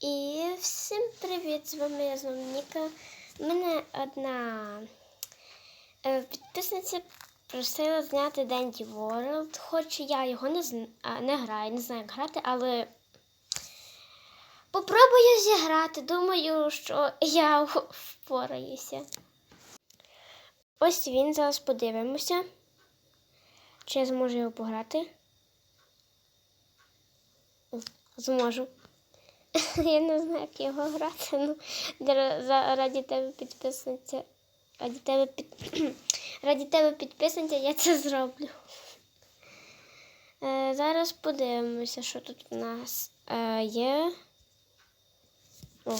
І всім привіт! З вами я знову Ніка. У мене одна е, підписниця просила зняти Денді World, хоч я його не, зн- а, не граю, не знаю, як грати, але попробую зіграти. Думаю, що я впораюся. Ось він, зараз подивимося, чи я зможу його пограти. Зможу. Я не знаю, як його грати. Ну, раді тебе підписниця. Раді тебе, під... раді тебе підписниця, я це зроблю. Е, зараз подивимося, що тут у нас е, є. О.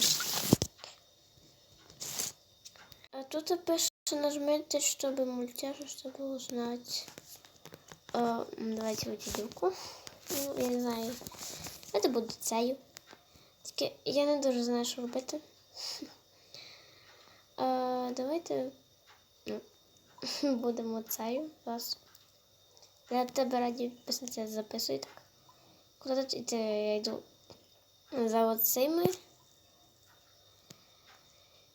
А тут пише, нажмите, чтобы мультяжу, чтобы узнать. Е, м, давайте виділку. Ну, я не знаю. Це буде цею. Тільки я не дуже знаю, що робити. А, давайте ну, будемо цею вас. Я тебе раді підписниця записую так. Куди тут? Я йду за оцими.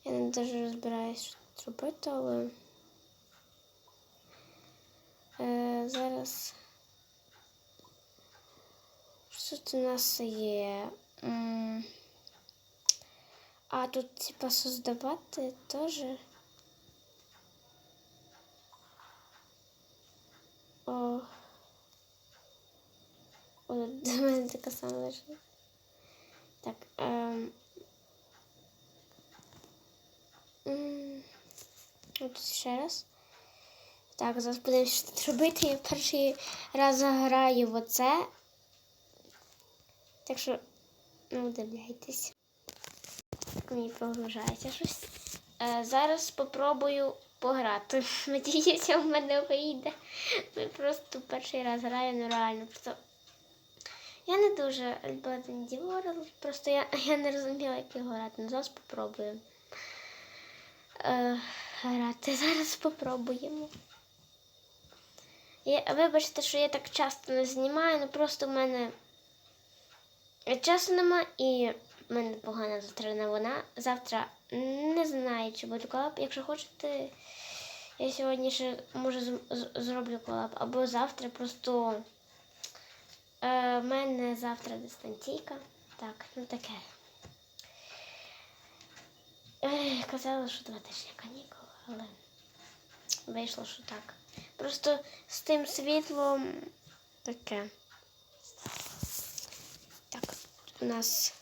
Я не дуже розбираюсь, що робити, але е, зараз. Що тут у нас є? А тут типа создавати теж. О. О, до мене така сама лежить. Так. Ем. От ще раз. Так, зараз будемо що тут робити. Я перший раз граю в оце. Так що не удивляйтесь. Мені прогружається щось. Е, зараз спробую пограти. Надіюся, в мене вийде. Ми просто перший раз граю, ну реально. Просто... Я не дуже Денді World, просто я, я не розуміла, як його грати. Ну, зараз спробуємо. Е, грати. Зараз спробуємо. Я, вибачте, що я так часто не знімаю, ну просто в мене часу нема і в мене погана завтра вона. Завтра не знаю, чи буде колаб. Якщо хочете, я сьогодні ще може зроблю колаб. Або завтра просто е, мене завтра дистанційка. Так, ну таке. Е, казала, що два тижні канікул, але вийшло, що так. Просто з тим світлом таке. Так, у нас.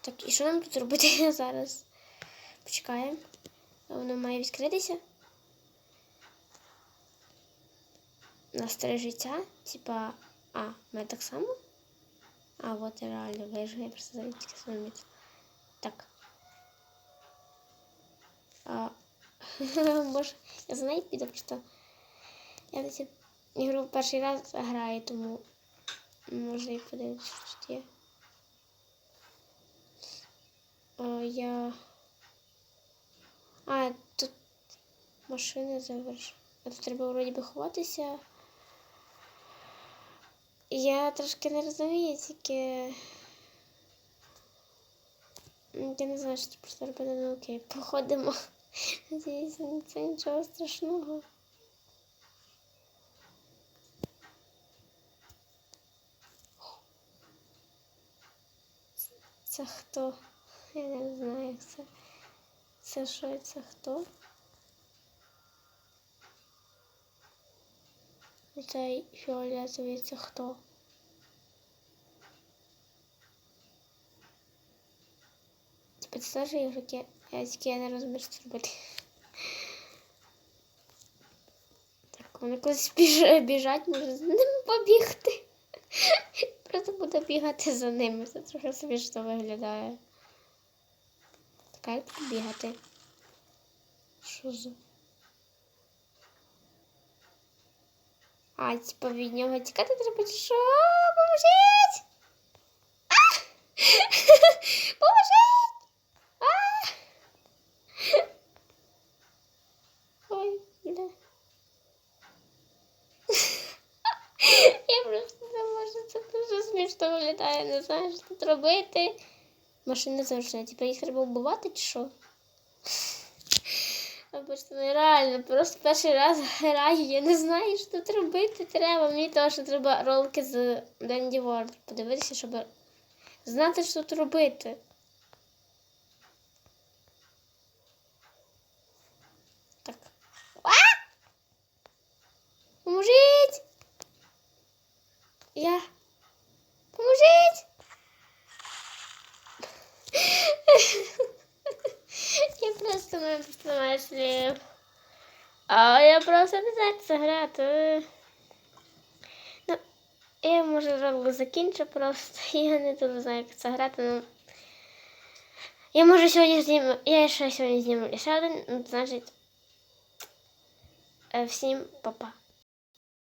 Так, і що нам тут робити зараз? Почекаємо. Воно має відкритися. У нас три життя. Типа. А, мене так само? А, от реально вижу, я просто зараз тільки зрозуміти. Так. А, може, я за нею піду просто. Я на цю ігру перший раз граю, тому може і подивитися, що є. О, я. А, тут машини заверш. А тут треба вроді би ховатися. Я трошки не розумію, тільки. Я не знаю, що тут просто робити, ну окей, походимо. Надіюся, це нічого страшного. Це хто? Я не знаю, це. Це що, це хто? Цей фіолетовий це хто? Типа це я тільки я не розумію, що робити. Так, вони кудись біж... біжать, може з ним побігти. Просто буду бігати за ними. Це трохи смішно виглядає. Така як бігати. Що за? А, типа від нього тікати треба чи що? Поможіть! Поможіть! Я не знаю, що тут робити. Машина завершена. Тепер їх треба вбивати чи що? Вибачте, ну реально, просто перший раз граю, я не знаю, що тут робити треба. Мені теж треба ролики з Денді Ворд подивитися, щоб знати, що тут робити. Так. А! Поможіть! Я. Поможіть! Просто не. А я просто не знаю, це грати. Ну, я може ролик закінчу просто. Я не дуже знаю, як це грати, ну. Я може сьогодні зніму. Я ще сьогодні зніму ще один, ну, значить. е, Всім па-па.